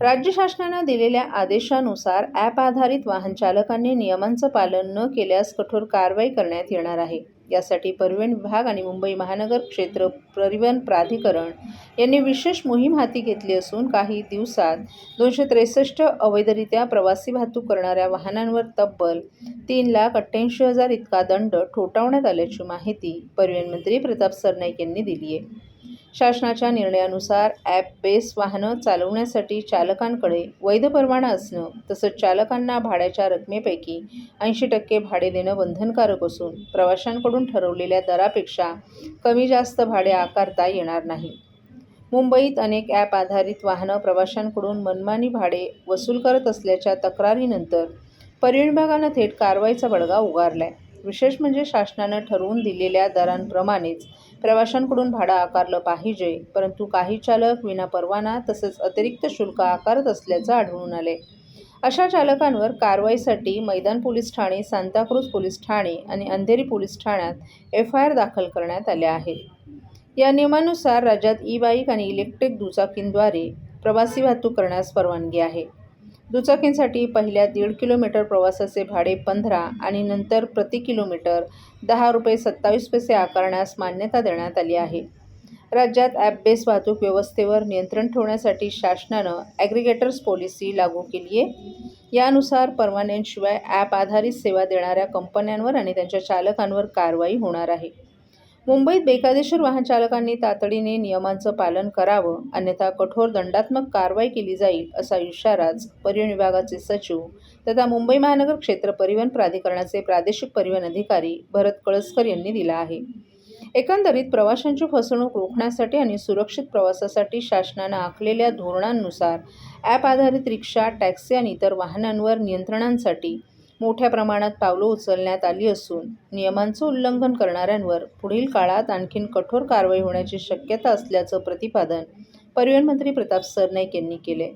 राज्य शासनानं दिलेल्या आदेशानुसार ॲप आधारित वाहन चालकांनी नियमांचं पालन न केल्यास कठोर कारवाई करण्यात येणार आहे. यासाठी परिवहन विभाग आणि मुंबई महानगर क्षेत्र परिवहन प्राधिकरण यांनी विशेष मोहीम हाती घेतली असून काही दिवसात दोनशे त्रेसष्ट अवैधरित्या प्रवासी वाहतूक करणाऱ्या वाहनांवर तब्बल तीन लाख अठ्ठ्याऐंशी हजार इतका दंड ठोठावण्यात आल्याची माहिती परिवहन मंत्री प्रताप सरनाईक यांनी दिली आहे. शासनाच्या निर्णयानुसार ॲप बेस वाहनं चालवण्यासाठी चालकांकडे वैध परवाना असणं तसंच चालकांना भाड्याच्या रकमेपैकी ऐंशी टक्के भाडे देणं बंधनकारक असून प्रवाशांकडून ठरवलेल्या दरापेक्षा कमी जास्त भाडे आकारता येणार नाही. मुंबईत अनेक ॲप आधारित वाहनं प्रवाशांकडून मनमानी भाडे वसूल करत असल्याच्या तक्रारीनंतर परिवहन थेट कारवाईचा बडगा उगारलाय. विशेष म्हणजे शासनानं ठरवून दिलेल्या दरांप्रमाणेच प्रवाशांकडून भाडं आकारलं पाहिजे परंतु काही चालक विना परवाना तसंच अतिरिक्त शुल्क आकारत असल्याचं आढळून आले. अशा चालकांवर कारवाईसाठी मैदान पोलीस ठाणे सांताक्रूज पोलीस ठाणे आणि अंधेरी पोलीस ठाण्यात एफ आय आर दाखल करण्यात आल्या आहेत या नियमानुसार राज्यात ई बाईक आणि इलेक्ट्रिक दुचाकींद्वारे प्रवासी वाहतूक करण्यास परवानगी आहे. दुचाकींसाठी पहिल्या दीड किलोमीटर प्रवासाचे भाडे पंधरा आणि नंतर प्रति किलोमीटर दहा रुपये सत्तावीस पैसे आकारण्यास मान्यता देण्यात आली आहे. राज्यात ॲप बेस वाहतूक व्यवस्थेवर नियंत्रण ठेवण्यासाठी शासनानं ॲग्रिगेटर्स पॉलिसी लागू केली आहे. यानुसार परवान्यांशिवाय ॲप आधारित सेवा देणाऱ्या कंपन्यांवर आणि त्यांच्या चालकांवर कारवाई होणार आहे. मुंबईत बेकायदेशीर वाहन चालकांनी तातडीने नियमांचं पालन करावं अन्यथा कठोर दंडात्मक कारवाई केली जाईल असा इशाराच परिवहन विभागाचे सचिव तथा मुंबई महानगर क्षेत्र परिवहन प्राधिकरणाचे प्रादेशिक परिवहन अधिकारी भरत कळसकर यांनी दिला आहे. एकंदरीत प्रवाशांची फसवणूक रोखण्यासाठी आणि सुरक्षित प्रवासासाठी शासनानं आखलेल्या धोरणांनुसार ॲप आधारित रिक्षा टॅक्सी आणि इतर वाहनांवर नियंत्रणांसाठी मोठ्या प्रमाणात पावलं उचलण्यात आली असून नियमांचं उल्लंघन करणाऱ्यांवर पुढील काळात आणखीन कठोर कारवाई होण्याची शक्यता असल्याचं प्रतिपादन परिवहन मंत्री प्रताप सरनाईक यांनी केले.